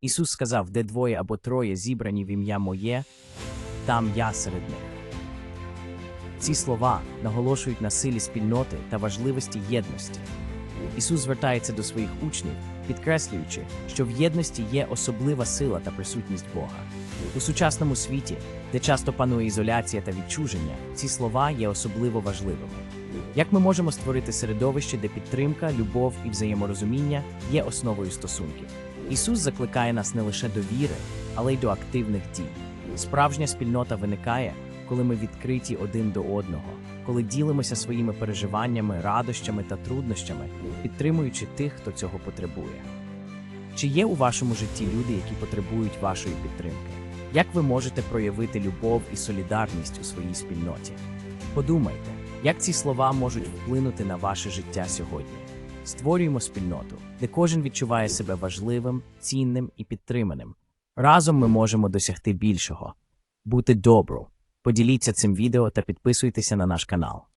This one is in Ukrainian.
Ісус сказав, де двоє або троє зібрані в ім'я моє, там я серед них. Ці слова наголошують на силі спільноти та важливості єдності. Ісус звертається до своїх учнів, підкреслюючи, що в єдності є особлива сила та присутність Бога. У сучасному світі, де часто панує ізоляція та відчуження, ці слова є особливо важливими. Як ми можемо створити середовище, де підтримка, любов і взаєморозуміння є основою стосунків? Ісус закликає нас не лише до віри, але й до активних дій. Справжня спільнота виникає, коли ми відкриті один до одного, коли ділимося своїми переживаннями, радощами та труднощами, підтримуючи тих, хто цього потребує. Чи є у вашому житті люди, які потребують вашої підтримки? Як ви можете проявити любов і солідарність у своїй спільноті? Подумайте, як ці слова можуть вплинути на ваше життя сьогодні. Створюємо спільноту, де кожен відчуває себе важливим, цінним і підтриманим. Разом ми можемо досягти більшого. Бути добру. Поділіться цим відео та підписуйтеся на наш канал.